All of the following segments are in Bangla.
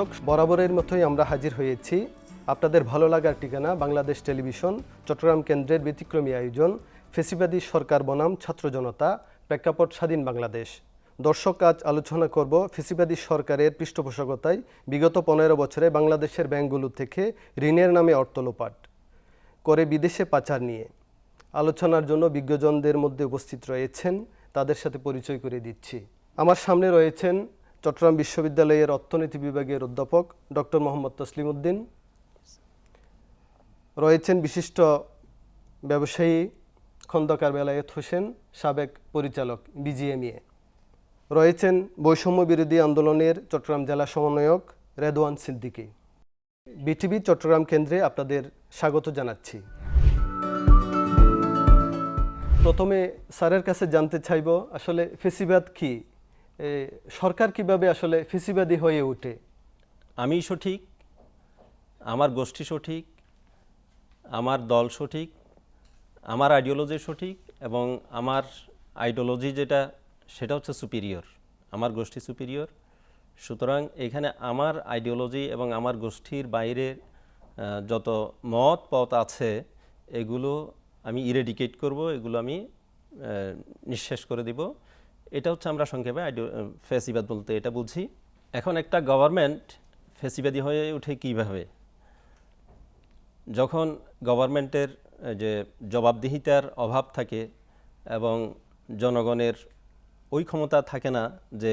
দর্শক, বরাবরের মতোই আমরা হাজির হয়েছি। আপনাদের ভালো লাগার ঠিকানা বাংলাদেশ টেলিভিশন, চট্টগ্রাম কেন্দ্রের ব্যতিক্রমী আয়োজন, ফেসিবাদী সরকার বনাম ছাত্র জনতা, প্রেক্ষাপট স্বাধীন বাংলাদেশ। দর্শক, আজ আলোচনা করব ফেসিবাদী সরকারের পৃষ্ঠপোষকতায় বিগত পনেরো বছরে বাংলাদেশের ব্যাংকগুলো থেকে ঋণের নামে অর্থ লোপাট করে বিদেশে পাচার নিয়ে। আলোচনার জন্য বিজ্ঞজনদের মধ্যে উপস্থিত রয়েছেন, তাদের সাথে পরিচয় করে দিচ্ছি। আমার সামনে রয়েছেন চট্টগ্রাম বিশ্ববিদ্যালয়ের অর্থনীতি বিভাগের অধ্যাপক ডক্টর মোহাম্মদ তসলিম উদ্দিন। রয়েছেন বিশিষ্ট ব্যবসায়ী, খন্দকার বেলায়েত হোসেন, সাবেক পরিচালক, বিজিএমইএ। রয়েছেন বৈষম্য বিরোধী আন্দোলনের চট্টগ্রাম জেলা সমন্বয়ক রেদওয়ান সিদ্দিকী। বিটিভি চট্টগ্রাম কেন্দ্রে আপনাদের স্বাগত জানাচ্ছি। প্রথমে স্যারের কাছে জানতে চাইব, আসলে ফেসিবাদ কি? সরকার কীভাবে আসলে ফেসিবাদী হয়ে ওঠে? আমি সঠিক, আমার গোষ্ঠী সঠিক, আমার দল সঠিক, আমার আইডিওলজি সঠিক এবং আমার আইডিওলজি যেটা, সেটা হচ্ছে সুপিরিয়র আমার গোষ্ঠী সুপিরিয়র সুতরাং এখানে আমার আইডিওলজি এবং আমার গোষ্ঠীর বাইরে যত মত পথ আছে, এগুলো আমি ইরেডিকেট করব, এগুলো আমি নিঃশেষ করে দিব। এটা হচ্ছে আমরা সংক্ষেপে ফেসিবাদ বলতে এটা বুঝি। এখন একটা গভর্নমেন্ট ফেসিবাদী হয়ে ওঠে কীভাবে? যখন গভর্নমেন্টের যে জবাবদিহিতার অভাব থাকে এবং জনগণের ওই ক্ষমতা থাকে না যে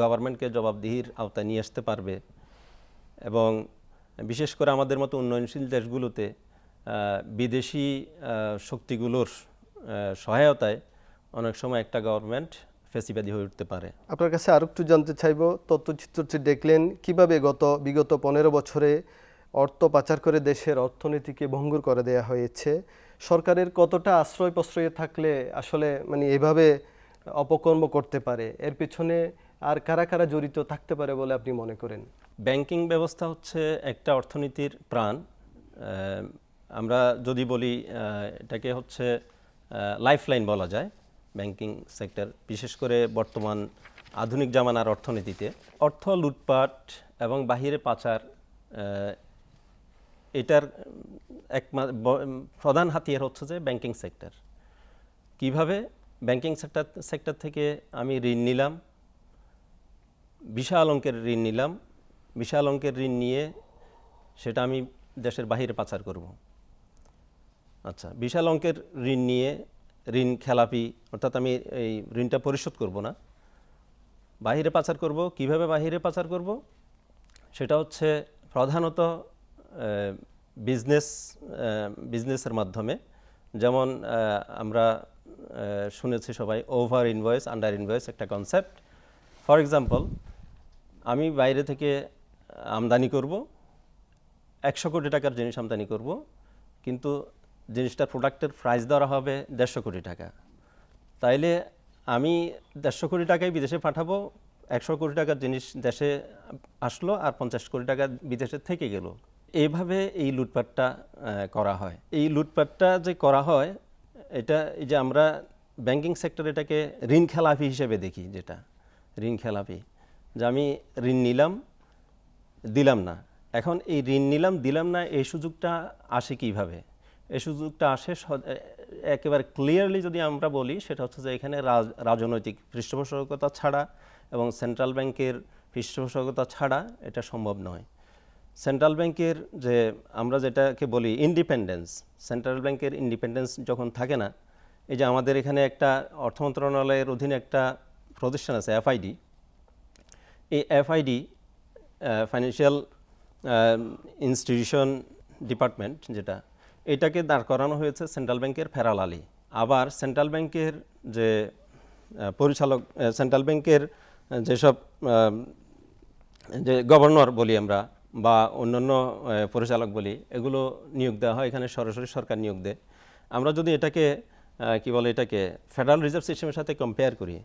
গভর্নমেন্টকে জবাবদিহির আওতায় নিয়ে আসতে পারবে এবং বিশেষ করে আমাদের মতো উন্নয়নশীল দেশগুলোতে বিদেশি শক্তিগুলোর সহায়তায় অনেক সময় একটা গভর্নমেন্ট ফেসিবাদী হয়ে উঠতে পারে। আপনার কাছে আরও একটু জানতে চাইব তথ্যচিত্রটি দেখলেন কীভাবে গত বিগত পনেরো বছরে অর্থ পাচার করে দেশের অর্থনীতিকে ভঙ্গুর করে দেয়া হয়েছে? সরকারের কতটা আশ্রয় প্রশ্রয়ে থাকলে আসলে মানে এভাবে অপকর্ম করতে পারে? এর পিছনে আর কারা কারা জড়িত থাকতে পারে বলে আপনি মনে করেন? ব্যাংকিং ব্যবস্থা হচ্ছে একটা অর্থনীতির প্রাণ। আমরা যদি বলি এটাকে হচ্ছে লাইফলাইন বলা যায়। ব্যাংকিং সেক্টর, বিশেষ করে বর্তমান আধুনিক জামানার অর্থনীতিতে। অর্থ লুটপাট এবং বাহিরে পাচার এটার এক প্রধান হাতিয়ার হচ্ছে যে ব্যাংকিং সেক্টর। কীভাবে ব্যাংকিং সেক্টর সেক্টর থেকে আমি ঋণ নিলাম? বিশাল অঙ্কের ঋণ নিলাম। বিশাল অঙ্কের ঋণ নিয়ে সেটা আমি দেশের বাহিরে পাচার করব। আচ্ছা বিশাল অঙ্কের ঋণ নিয়ে ঋণ, খেলাপি, অর্থাৎ আমি এই ঋণটা পরিশোধ করব না। বাহিরে পাচার করব, কীভাবে বাহিরে পাচার করব? সেটা হচ্ছে প্রধানত বিজনেস বিজনেসের মাধ্যমে। যেমন আমরা শুনেছি সবাই ওভার ইনভয়েস আন্ডার ইনভয়েস একটা কনসেপ্ট ফর এক্সাম্পল আমি বাইরে থেকে আমদানি করব, একশো কোটি টাকার জিনিস আমদানি করব, কিন্তু জিনিসটার প্রোডাক্টের প্রাইস ধরা হবে দেড়শো কোটি টাকা। তাইলে আমি দেড়শো কোটি টাকায় বিদেশে পাঠাবো, একশো কোটি টাকার জিনিস দেশে আসলো আর পঞ্চাশ কোটি টাকা বিদেশে থেকে গেল। এইভাবে এই লুটপাটটা করা হয়। এই লুটপাটটা যে করা হয়, এটা এই যে আমরা ব্যাংকিং সেক্টর এটাকে ঋণ খেলাপি হিসেবে দেখি যেটা, ঋণ খেলাপি। যে আমি ঋণ নিলাম, দিলাম না। এখন এই ঋণ নিলাম, দিলাম না, এই সুযোগটা আসে কীভাবে? এই সুযোগটা আসে একেবারে ক্লিয়ারলি যদি আমরা বলি, সেটা হচ্ছে যে এখানে রাজ- রাজনৈতিক পৃষ্ঠপোষকতা ছাড়া এবং সেন্ট্রাল ব্যাংকের পৃষ্ঠপোষকতা ছাড়া এটা সম্ভব নয়। সেন্ট্রাল ব্যাংকের যে, আমরা যেটাকে বলি ইন্ডিপেন্ডেন্স সেন্ট্রাল ব্যাংকের ইন্ডিপেন্ডেন্স যখন থাকে না, এই যে আমাদের এখানে একটা অর্থ মন্ত্রণালয়ের অধীনে একটা প্রতিষ্ঠান আছে এফআইডি এই এফআইডি ফাইন্যান্সিয়াল ইনস্টিটিউশন ডিপার্টমেন্ট যেটা এটাকে দাঁড় করানো হয়েছে সেন্ট্রাল ব্যাংকের ফেরাল আলী। আবার সেন্ট্রাল ব্যাংকের যে পরিচালক সেন্ট্রাল ব্যাংকের যেসব যে গভর্নর বলি আমরা বা অন্যান্য পরিচালক বলি, এগুলো নিয়োগ দেওয়া হয়, এখানে সরাসরি সরকার নিয়োগ দেয়। আমরা যদি এটাকে কি বলে এটাকে ফেডারেল রিজার্ভ সিস্টেমের সাথে কম্পেয়ার করি,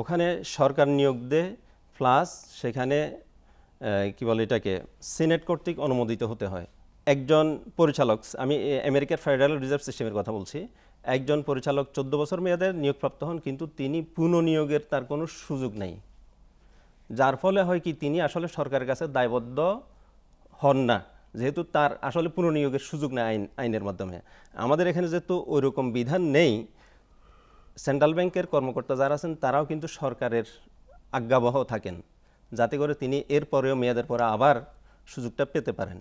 ওখানে সরকার নিয়োগ দেয় প্লাস সেখানে কি বলে এটাকে সিনেট কর্তৃক অনুমোদিত হতে হয়। একজন পরিচালক, আমি আমেরিকার ফেডারেল রিজার্ভ সিস্টেমের কথা বলছি, একজন পরিচালক চোদ্দ বছর মেয়াদের নিয়োগপ্রাপ্ত হন, কিন্তু তিনি পুনঃনিয়োগের তার কোনো সুযোগ নেই। যার ফলে হয় কি, তিনি আসলে সরকারের কাছে দায়বদ্ধ হন না, যেহেতু তার আসলে পুনর্নিয়োগের সুযোগ নেই আইন, আইনের মাধ্যমে। আমাদের এখানে যেহেতু ওইরকম বিধান নেই, সেন্ট্রাল ব্যাংকের কর্মকর্তা যারা আছেন, তারাও কিন্তু সরকারের আজ্ঞাবহ থাকেন, যাতে করে তিনি এর পরেও মেয়াদের পরে আবার সুযোগটা পেতে পারেন।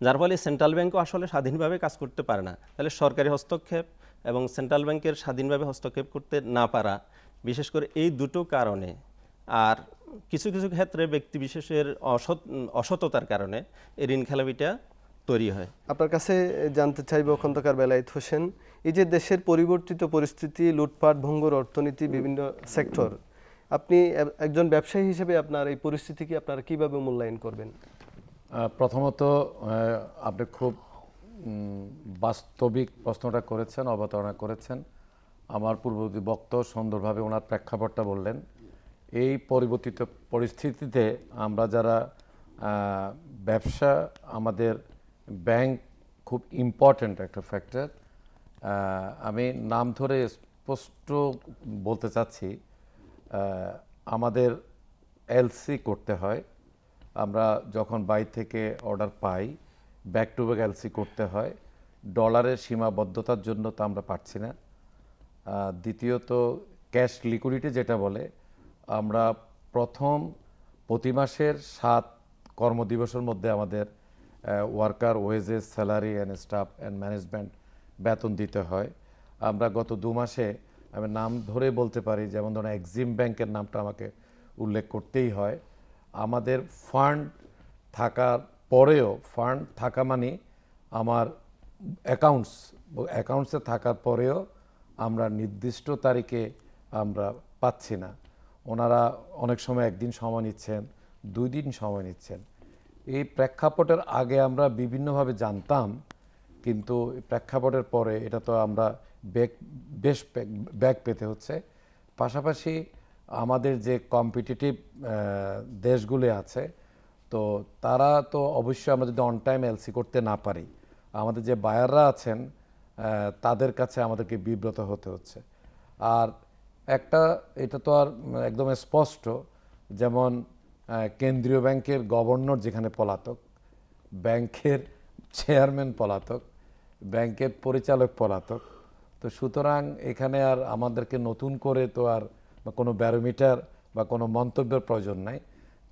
যার ফলে সেন্ট্রাল ব্যাংকও আসলে স্বাধীনভাবে কাজ করতে পারে না। তাহলে সরকারি হস্তক্ষেপ এবং সেন্ট্রাল ব্যাংকের স্বাধীনভাবে হস্তক্ষেপ করতে না পারা, বিশেষ করে এই দুটো কারণে আর কিছু কিছু ক্ষেত্রে ব্যক্তি বিশেষের অসৎ, অসততার কারণে এই ঋণ খেলাপিটা তৈরি হয়। আপনার কাছে জানতে চাইব খন্দকার বেলায়েত হোসেন, এই যে দেশের পরিবর্তিত পরিস্থিতি, লুটপাট, ভঙ্গুর অর্থনীতি, বিভিন্ন সেক্টর আপনি একজন ব্যবসায়ী হিসেবে আপনার এই পরিস্থিতিকে আপনারা কীভাবে মূল্যায়ন করবেন? প্রথমত আপনি খুব বাস্তবিক প্রশ্নটা করেছেন, অবতারণা করেছেন। আমার পূর্ববর্তী বক্ত সুন্দরভাবে ওনার প্রেক্ষাপটটা বললেন। এই পরিবর্তিত পরিস্থিতিতে আমরা যারা ব্যবসা, আমাদের ব্যাংক খুব ইম্পর্ট্যান্ট একটা ফ্যাক্টর আমি নাম ধরে স্পষ্ট বলতে চাচ্ছি আমাদের এলসি করতে হয়। আমরা যখন বাইর থেকে অর্ডার পাই ব্যাক টু ব্যাক এলসি করতে হয় ডলারের সীমাবদ্ধতার জন্য তো আমরা পারছি না। দ্বিতীয়ত ক্যাশ লিকুইডিটি যেটা বলে, আমরা প্রথম প্রতি মাসের সাত কর্মদিবসের মধ্যে আমাদের worker wages salary and staff and management বেতন দিতে হয়। আমরা গত দু মাসে, আমি নাম ধরে বলতে পারি, যেমন ধরুন এক্সিম ব্যাংকের নামটা আমাকে উল্লেখ করতেই হয় আমাদের ফান্ড থাকার পরেও ফান্ড থাকা মানে আমার অ্যাকাউন্টস অ্যাকাউন্টসে থাকার পরেও আমরা নির্দিষ্ট তারিখে আমরা পাচ্ছি না। ওনারা অনেক সময় একদিন সময় নিচ্ছেন, দুই দিন সময় নিচ্ছেন। এই প্রেক্ষাপটের আগে আমরা বিভিন্নভাবে জানতাম, কিন্তু প্রেক্ষাপটের পরে এটা তো আমরা ব্যাক বেশ ব্যাক পেতে হচ্ছে। পাশাপাশি আমাদের যে কম্পিটিটিভ দেশগুলো আছে, তো তারা তো অবশ্যই আমরা যদি অন টাইম এলসি করতে না পারি, আমাদের যে বায়াররা আছেন তাদের কাছে আমাদেরকে বিব্রত হতে হচ্ছে। আর একটা, এটা তো আর একদম স্পষ্ট, যেমন কেন্দ্রীয় ব্যাংকের গভর্নর যেখানে পলাতক, ব্যাংকের চেয়ারম্যান পলাতক, ব্যাংকের পরিচালক পলাতক, তো সুতরাং এখানে আর আমাদেরকে নতুন করে তো আর কোনো ব্যারোমিটার বা কোনো মন্তব্যের প্রয়োজন নাই।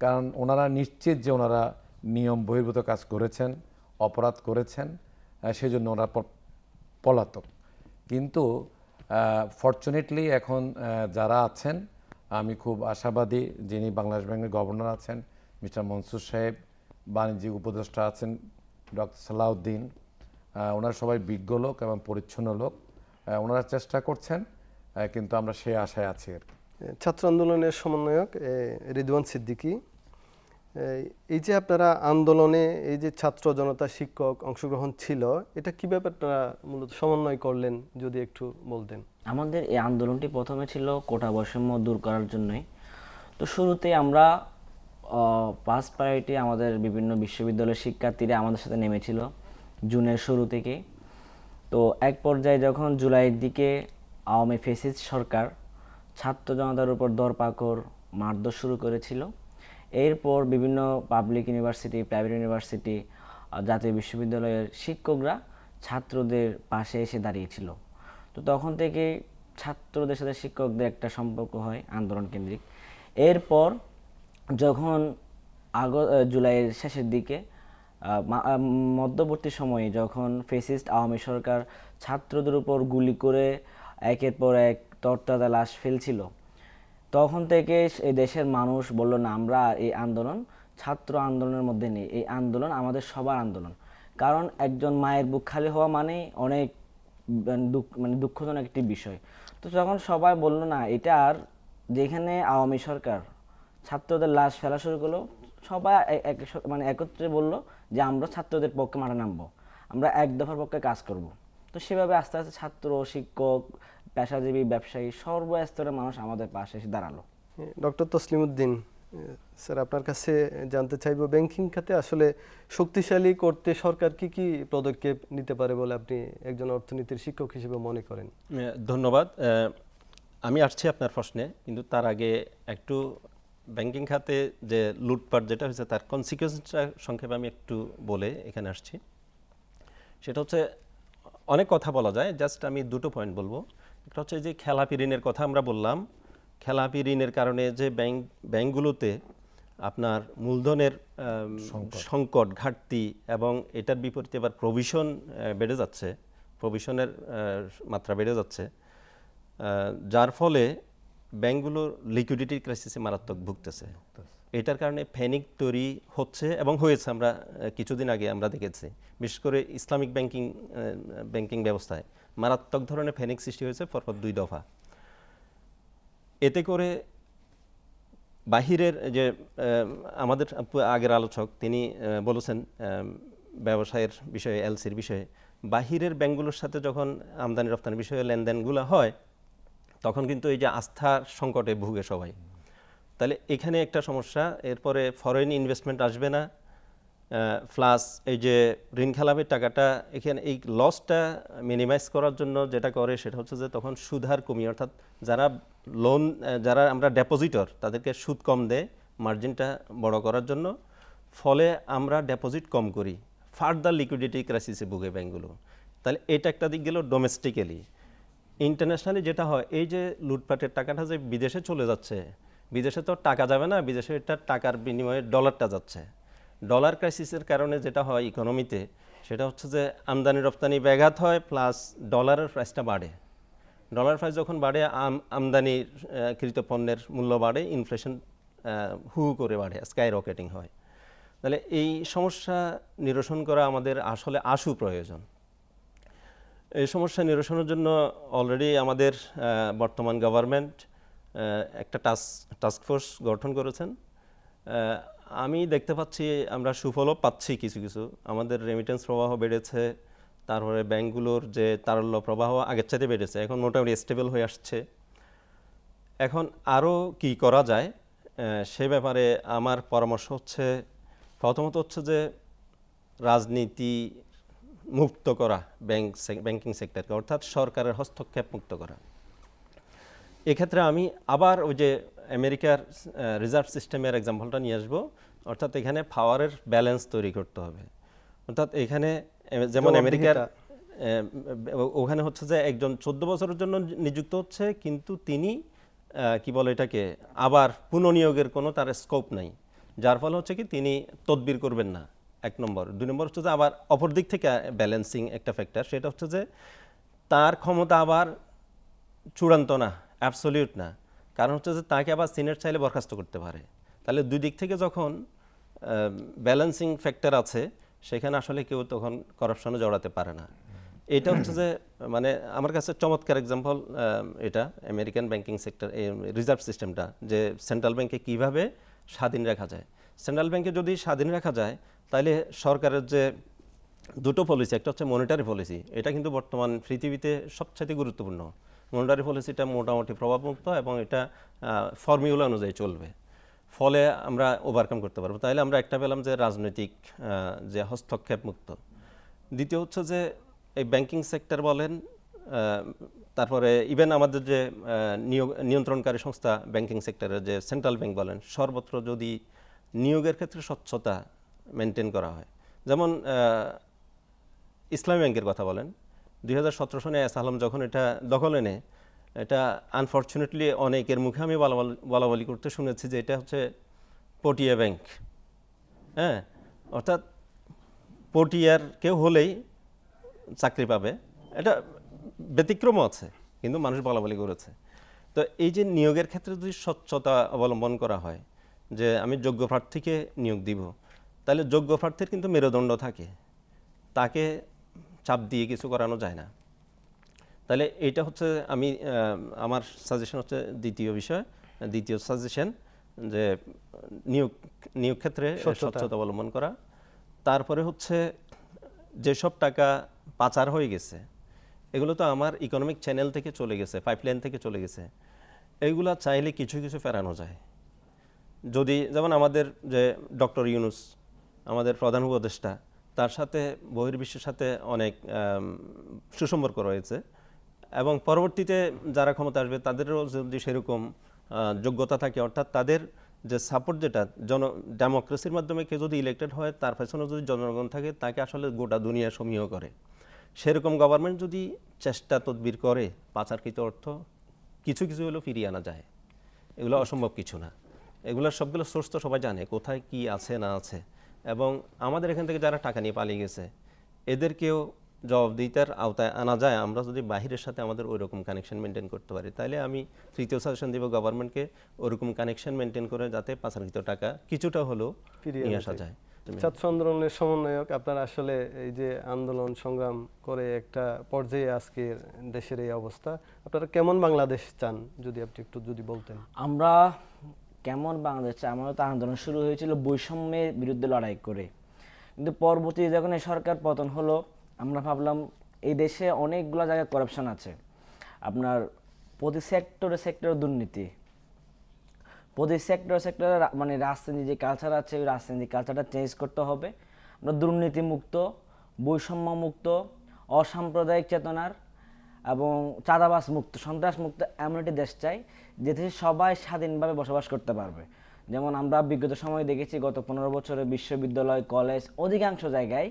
কারণ ওনারা নিশ্চিত যে ওনারা নিয়ম বহির্ভূত কাজ করেছেন, অপরাধ করেছেন সেজন্য ওনারা পলাতক। কিন্তু ফর্চুনেটলি এখন যারা আছেন, আমি খুব আশাবাদী যিনি বাংলাদেশ ব্যাংকের গভর্নর আছেন, মিস্টার মনসুর সাহেব, বাণিজ্যিক উপদেষ্টা আছেন, ডক্টর সালাউদ্দিন ওনারা সবাই বিজ্ঞ লোক এবং পরিচ্ছন্ন লোক। ওনারা চেষ্টা করছেন কিন্তু আমরা সে আশায় আছি আর কি। ছাত্র আন্দোলনের সমন্বয়ক রিদওয়ান সিদ্দিকী। এই- এই যে আপনারা আন্দোলনে এই যে ছাত্র জনতা শিক্ষক অংশগ্রহণ ছিল, এটা কীভাবে আপনারা মূলত সমন্বয় করলেন, যদি একটু বলতেন? আমাদের এই আন্দোলনটি প্রথমে ছিল কোটা বৈষম্য দূর করার জন্যই। তো শুরুতে আমরা পাস প্রায়োরিটি আমাদের বিভিন্ন বিশ্ববিদ্যালয়ের শিক্ষার্থীরা আমাদের সাথে নেমেছিল জুনের শুরু থেকে। তো এক পর্যায়ে যখন জুলাইয়ের দিকে আওয়ামী ফেসিস সরকার ছাত্র জনতার উপর দরপাকড়, মারধর শুরু করেছিল। এরপর বিভিন্ন পাবলিক ইউনিভার্সিটি প্রাইভেট ইউনিভার্সিটি জাতীয় বিশ্ববিদ্যালয়ের শিক্ষকরা ছাত্রদের পাশে এসে দাঁড়িয়েছিল। তো তখন থেকে ছাত্রদের সাথে শিক্ষকদের একটা সম্পর্ক হয় আন্দোলন কেন্দ্রিক। এরপর যখন আগ জুলাইয়ের শেষের দিকে মধ্যবর্তী সময়ে যখন ফেসিস্ট আওয়ামী সরকার ছাত্রদের উপর গুলি করে একের পর এক তরতাজা লাশ ফেলছিল। তখন থেকে এই দেশের মানুষ বলল, না, আমরা এই আন্দোলন, ছাত্র আন্দোলনের মধ্যে নেই। এই আন্দোলন আমাদের সবার আন্দোলন। কারণ একজন মায়ের বুক খালি হওয়া মানে অনেক দুঃখ মানে দুঃখজনক একটি বিষয়। তো যখন সবাই বলল, না, এটা আর যেখানে আওয়ামী সরকার ছাত্রদের লাশ ফেলা শুরু করল, সবাই এক মানে একত্রে বলল যে, আমরা ছাত্রদের পক্ষে মাঠে নামবো। আমরা এক দফার পক্ষে কাজ করব। তো সেভাবে আস্তে আস্তে ছাত্র, শিক্ষক পেশাজীবী ব্যবসায়ী সর্বস্তরের মানুষ আমাদের পাশে এসে দাঁড়াল। ডক্টর তসলিমউদ্দিন এ, স্যার আপনার কাছে জানতে চাইব ব্যাংকিং খাতে আসলে শক্তিশালী করতে সরকার কি কি পদক্ষেপ নিতে পারে বলে আপনি একজন অর্থনীতির শিক্ষক হিসেবে মনে করেন? ধন্যবাদ। আমি আসছি আপনার প্রশ্নে কিন্তু তার আগে একটু ব্যাংকিং খাতে যে লুটপাট যেটা হয়েছে তার কনসিকুয়েন্সটা সংক্ষেপে আমি একটু বলে এখানে আসছি। সেটা হচ্ছে অনেক কথা বলা যায় জাস্ট আমি দুটো পয়েন্ট বলব। একটা হচ্ছে যে খেলাপি ঋণের কথা আমরা বললাম। খেলাপি ঋণের কারণে যে ব্যাংক ব্যাংকগুলোতে আপনার মূলধনের সংকট। ঘাটতি এবং এটার বিপরীতে এবার প্রভিশন বেড়ে যাচ্ছে। প্রভিশনের মাত্রা বেড়ে যাচ্ছে। যার ফলে ব্যাংকগুলোর লিকুইডিটি ক্রাইসিসে মারাত্মক ভুগতেছে। এটার কারণে ফ্যানিক তৈরি হচ্ছে এবং হয়েছে। আমরা কিছুদিন আগে আমরা দেখেছি। বিশেষ করে ইসলামিক ব্যাংকিং ব্যাংকিং ব্যবস্থায়। মারাত্মক ধরনের ফ্যানিক সৃষ্টি হয়েছে পরপর দুই দফা। এতে করে বাহিরের যে আমাদের আগের আলোচক তিনি বলেছেন ব্যবসায়ের বিষয়ে এলসির বিষয়ে, বাহিরের ব্যাংকগুলোর সাথে যখন আমদানি রপ্তানি বিষয়ে লেনদেনগুলো হয়, তখন কিন্তু এই যে আস্থার সংকটে ভুগে সবাই। তাহলে এখানে একটা সমস্যা, এরপরে ফরেন ইনভেস্টমেন্ট আসবে না প্লাস এই যে ঋণ খেলাপের টাকাটা, এখানে এই লসটা মিনিমাইজ করার জন্য যেটা করে সেটা হচ্ছে যে তখন সুদ হার কমিয়ে, অর্থাৎ যারা লোন যারা আমরা ডেপোজিটর তাদেরকে সুদ কম দেয় মার্জিনটা বড় করার জন্য। ফলে আমরা ডেপোজিট কম করি। ফার্দার লিকুইডিটি ক্রাইসিসে ভুগে ব্যাঙ্কগুলো তাহলে এটা একটা দিক গেল ডোমেস্টিক্যালি ইন্টারন্যাশনালি যেটা হয়, এই যে লুটপাটের টাকাটা যে বিদেশে চলে যাচ্ছে, বিদেশে তো টাকা যাবে না, বিদেশে এটা টাকার বিনিময়ে ডলারটা যাচ্ছে। ডলার ক্রাইসিসের কারণে যেটা হয় ইকোনমিতে, সেটা হচ্ছে যে আমদানি রপ্তানি ব্যাঘাত হয় প্লাস ডলারের প্রাইসটা বাড়ে। ডলার প্রাইস যখন বাড়ে, আম- আমদানি কৃত পণ্যের মূল্য বাড়ে, ইনফ্লেশন হু করে বাড়ে স্কাই রকেটিং হয়। তাহলে এই সমস্যা নিরসন করা আমাদের আসলে আশু প্রয়োজন। এই সমস্যা নিরসনের জন্য অলরেডি আমাদের বর্তমান গভর্নমেন্ট একটা টাস্ক টাস্ক ফোর্স গঠন করেছেন। আমি দেখতে পাচ্ছি, আমরা সুফলও পাচ্ছি কিছু কিছু। আমাদের রেমিটেন্স প্রবাহ বেড়েছে, তারপরে ব্যাংকগুলোর যে তারল্য প্রবাহ আগের চাইতে বেড়েছে, এখন মোটামুটি স্টেবল হয়ে আসছে। এখন আরও কি করা যায় সে ব্যাপারে আমার পরামর্শ হচ্ছে, প্রথমত হচ্ছে যে রাজনীতি মুক্ত করা, ব্যাংক ব্যাংকিং সেক্টরকে অর্থাৎ সরকারের হস্তক্ষেপ মুক্ত করা। এক্ষেত্রে আমি আবার ওই যে আমেরিকার রিজার্ভ সিস্টেমের এক্সাম্পলটা নিয়ে আসব। অর্থাৎ এখানে পাওয়ারের ব্যালেন্স তৈরি করতে হবে। অর্থাৎ এখানে যেমন আমেরিকার ওখানে হচ্ছে যে একজন চোদ্দ বছরের জন্য নিযুক্ত হচ্ছে কিন্তু তিনি কি বলে এটাকে আবার পুনঃনিয়োগের কোনো তার স্কোপ নাই। যার ফলে হচ্ছে কি তিনি তদবির করবেন না এক নম্বর। দুই নম্বর হচ্ছে যে আবার অপর দিক থেকে ব্যালেন্সিং একটা ফ্যাক্টর সেটা হচ্ছে যে তার ক্ষমতা আবার চূড়ান্ত না। অ্যাবসলিউট না। কারণ হচ্ছে যে তাকে আবার সিনেট চাইলে বরখাস্ত করতে পারে। তাহলে দুই দিক থেকে যখন ব্যালেন্সিং ফ্যাক্টর আছে, সেখানে আসলে কেউ তখন করাপশনে জড়াতে পারে না। এটা হচ্ছে যে মানে আমার কাছে চমৎকার এক্সাম্পল এটা আমেরিকান ব্যাংকিং সেক্টর এই রিজার্ভ সিস্টেমটা যে সেন্ট্রাল ব্যাংকে কীভাবে স্বাধীন রাখা যায়। সেন্ট্রাল ব্যাংকে যদি স্বাধীন রাখা যায়, তাহলে সরকারের যে দুটো পলিসি একটা হচ্ছে মনিটারি পলিসি এটা কিন্তু বর্তমান পৃথিবীতে সবচেয়ে গুরুত্বপূর্ণ। মনিটারি পলিসিটা মোটামুটি প্রভাবমুক্ত এবং এটা ফর্মিউলা অনুযায়ী চলবে। ফলে আমরা ওভারকাম করতে পারব। তাহলে আমরা একটা পেলাম যে রাজনৈতিক যে হস্তক্ষেপ মুক্ত দ্বিতীয় হচ্ছে যে এই ব্যাংকিং সেক্টর বলেন তারপরে ইভেন আমাদের যে নিয়োগ, নিয়ন্ত্রণকারী সংস্থা ব্যাংকিং সেক্টরের যে সেন্ট্রাল ব্যাংক বলেন, সর্বত্র যদি নিয়োগের ক্ষেত্রে স্বচ্ছতা মেনটেন করা হয়, যেমন ইসলামী ব্যাংকের কথা বলেন দুই হাজার সতেরো সনে এস আলম যখন এটা দখলে নেয় এটা আনফর্চুনেটলি অনেকের মুখে আমি বলা বল- করতে শুনেছি যে এটা হচ্ছে পটিয়া ব্যাংক হ্যাঁ অর্থাৎ পটিয়ার কেউ হলেই চাকরি পাবে। এটা ব্যতিক্রমও আছে, কিন্তু মানুষ বলা বলি করেছে। তো এই যে নিয়োগের ক্ষেত্রে যদি স্বচ্ছতা অবলম্বন করা হয়, যে আমি যোগ্য প্রার্থীকে নিয়োগ দিব, তাহলে যোগ্য প্রার্থীর কিন্তু মেরুদণ্ড থাকে। তাকে চাপ দিয়ে কিছু করানো যায় না। তাহলে এইটা হচ্ছে আমি আমার সাজেশন হচ্ছে দ্বিতীয় বিষয় দ্বিতীয় সাজেশন যে নিয়োগ নিয়োগ ক্ষেত্রে স্বচ্ছতা। অবলম্বন করা। তারপরে হচ্ছে যেসব টাকা পাচার হয়ে গেছে এগুলো তো আমার ইকোনমিক চ্যানেল থেকে চলে গেছে পাইপলাইন থেকে চলে গেছে এইগুলা চাইলে কিছু কিছু ফেরানো যায়। যদি যেমন আমাদের যে ডক্টর ইউনুস আমাদের প্রধান উপদেষ্টা তার সাথে বহির্বিশ্বের সাথে অনেক সুসম্পর্ক রয়েছে এবং পরবর্তীতে যারা ক্ষমতা আসবে তাদেরও যদি সেরকম যোগ্যতা থাকে, অর্থাৎ তাদের যে সাপোর্ট যেটা, জন ডেমোক্রেসির মাধ্যমে কেউ যদি ইলেক্টেড হয়, তার পেছনে যদি জনগণ থাকে, তাকে আসলে গোটা দুনিয়া সমীহ করে। সেরকম গভর্নমেন্ট যদি চেষ্টা, তদবির করে, পাচারকৃত অর্থ, কিছু কিছু হলেও ফিরিয়ে আনা যায়। এগুলো অসম্ভব কিছু না। এগুলোর সবগুলো সোর্স তো সবাই জানে, কোথায় কি আছে, না আছে। এবং আমাদের এখান থেকে যারা টাকা নিয়ে পালিয়ে গেছে এদেরকেও জবাবদিহিতার আওতায় আনা যায়। আমরা যদি বাহিরের সাথে আমাদের ওই রকম কানেকশন মেনটেন করতে পারি তাহলে আমি তৃতীয় সাজেশন দিব গভর্নমেন্টকে ওরকম কানেকশন মেনটেন করে যাতে পাচারকৃত টাকা কিছুটা হলেও ফিরিয়ে নিয়ে আসা যায়। ছাত্র আন্দোলনের সমন্বয়ক আপনার আসলে এই যে আন্দোলন সংগ্রাম করে একটা পর্যায়ে আজকের দেশের এই অবস্থা আপনারা কেমন বাংলাদেশ চান যদি আপনি একটু যদি বলতেন? আমরা কেমন বাংলাদেশ আমাদের তো আন্দোলন শুরু হয়েছিল বৈষম্যের বিরুদ্ধে লড়াই করে। কিন্তু পরবর্তীতে যখন এই সরকার পতন হলো, আমরা ভাবলাম এই দেশে অনেকগুলো জায়গায় করাপশন আছে। আপনার প্রতি সেক্টরে সেক্টরে দুর্নীতি। প্রতি সেক্টর সেক্টরে মানে রাজনীতি যে কালচার আছে, ওই রাজনীতি কালচারটা চেঞ্জ করতে হবে। আমরা দুর্নীতি মুক্ত বৈষম্য মুক্ত অসাম্প্রদায়িক চেতনার এবং চাঁদাবাস মুক্ত সন্ত্রাস মুক্ত এমন একটি দেশ চাই যে দেশে সবাই স্বাধীনভাবে বসবাস করতে পারবে। যেমন আমরা বিগত সময় দেখেছি, গত পনেরো বছরে বিশ্ববিদ্যালয়, কলেজ, অধিকাংশ জায়গায়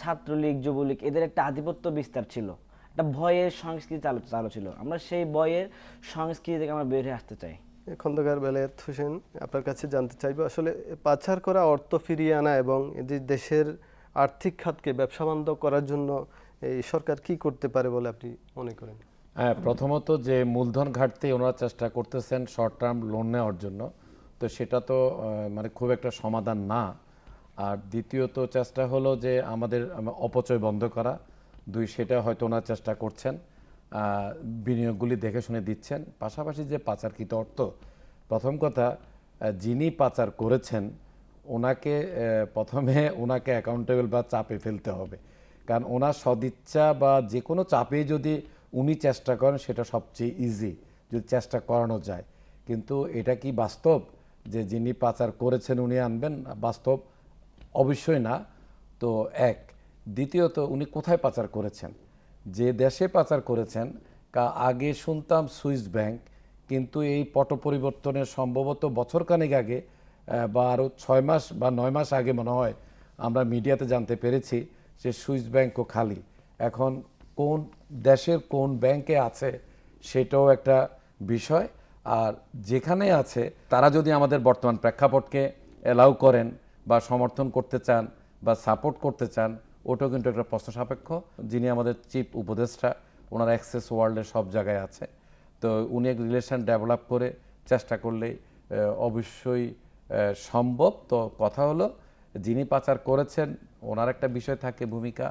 ছাত্রলীগ, যুবলীগ এদের একটা আধিপত্য বিস্তার ছিল। একটা ভয়ের সংস্কৃতি চালু চালু ছিল। আমরা সেই ভয়ের সংস্কৃতি থেকে আমরা বের হয়ে আসতে চাই। খন্দকার বেলায়েত হোসেন, আপনার কাছে জানতে চাইব, আসলে পাচার করা অর্থ ফিরিয়ে আনা এবং যে দেশের আর্থিক খাতকে ব্যবসা বান্ধব করার জন্য এই সরকার কি করতে পারে বলে আপনি মনে করেন? হ্যাঁ প্রথমত যে মূলধন ঘাটতি ওনারা চেষ্টা করতেছেন শর্ট টার্ম লোন নেওয়ার জন্য, তো সেটা তো মানে খুব একটা সমাধান না। আর দ্বিতীয়ত চেষ্টা হলো যে আমাদের অপচয় বন্ধ করা, দুই সেটা হয়তো ওনারা চেষ্টা করছেন বিনিয়োগগুলি দেখে শুনে দিচ্ছেন। পাশাপাশি যে পাচারকৃত অর্থ, প্রথম কথা যিনি পাচার করেছেন, ওনাকে প্রথমে ওনাকে অ্যাকাউন্টেবল বা চাপে ফেলতে হবে। কারণ ওনার সদিচ্ছা বা যে কোনো চাপেই যদি উনি চেষ্টা করেন সেটা সবচেয়ে ইজি যদি চেষ্টা করানো যায়। কিন্তু এটা কি বাস্তব? যে যিনি পাচার করেছেন উনি আনবেন, বাস্তব অবশ্যই না। তো এক। দ্বিতীয়ত, উনি কোথায় পাচার করেছেন? যে দেশে পাচার করেছেন, কা আগে শুনতাম সুইস ব্যাংক, কিন্তু এই পট পরিবর্তনের সম্ভবত বছরখানেক আগে বা আরও ছয় মাস বা নয় মাস আগে মনে হয়, আমরা মিডিয়াতে জানতে পেরেছি যে সুইস ব্যাংকও খালি। এখন কোন দেশের কোন ব্যাংকে আছে সেটাও একটা বিষয়। আর যেখানে আছে, তারা যদি আমাদের বর্তমান প্রেক্ষাপটকে অ্যালাউ করেন বা সমর্থন করতে চান বা সাপোর্ট করতে চান, ওটাও কিন্তু একটা প্রশ্ন সাপেক্ষ যিনি আমাদের চিফ উপদেষ্টা, ওনার অ্যাক্সেস ওয়ার্ল্ডের সব জায়গায় আছে। তো উনি এক রিলেশন ডেভেলপ করে চেষ্টা করলেই অবশ্যই সম্ভব। তো কথা হলো, যিনি পাচার করেছেন, ওনার একটা বিষয় থাকে ভূমিকা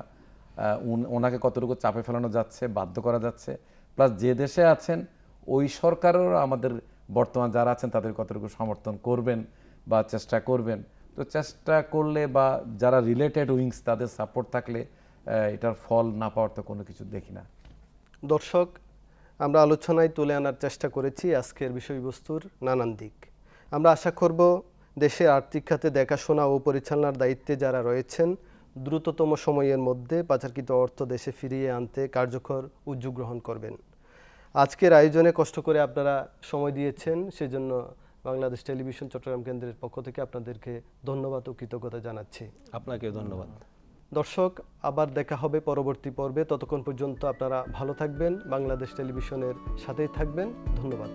ওনাকে কতটুকু চাপে ফেলানো যাচ্ছে, বাধ্য করা যাচ্ছে। প্লাস যে দেশে আছেন, ওই সরকারেরও আমাদের বর্তমান যারা আছেন, তাদের কতটুকু সমর্থন করবেন বা চেষ্টা করবেন। তো চেষ্টা করলে বা যারা রিলেটেড উইংস তাদের সাপোর্ট থাকলে এটার ফল না পাওয়ার তো কোনো কিছু দেখি না। দর্শক, আমরা আলোচনায় তুলে আনার চেষ্টা করেছি আজকের বিষয়বস্তুর নানান দিক। আমরা আশা করব, দেশে আর্থিক খাতে দেখাশোনা ও পরিচালনার দায়িত্বে যারা রয়েছেন দ্রুততম সময়ের মধ্যে পাচারকৃত অর্থ দেশে ফিরিয়ে আনতে কার্যকর উদ্যোগ গ্রহণ করবেন। আজকের আয়োজনে কষ্ট করে আপনারা সময় দিয়েছেন সেজন্য বাংলাদেশ টেলিভিশন চট্টগ্রাম কেন্দ্রের পক্ষ থেকে আপনাদেরকে ধন্যবাদ ও কৃতজ্ঞতা জানাচ্ছি। আপনাকেও ধন্যবাদ। দর্শক আবার দেখা হবে পরবর্তী পর্বে। ততক্ষণ পর্যন্ত আপনারা ভালো থাকবেন। বাংলাদেশ টেলিভিশনের সাথেই থাকবেন। ধন্যবাদ।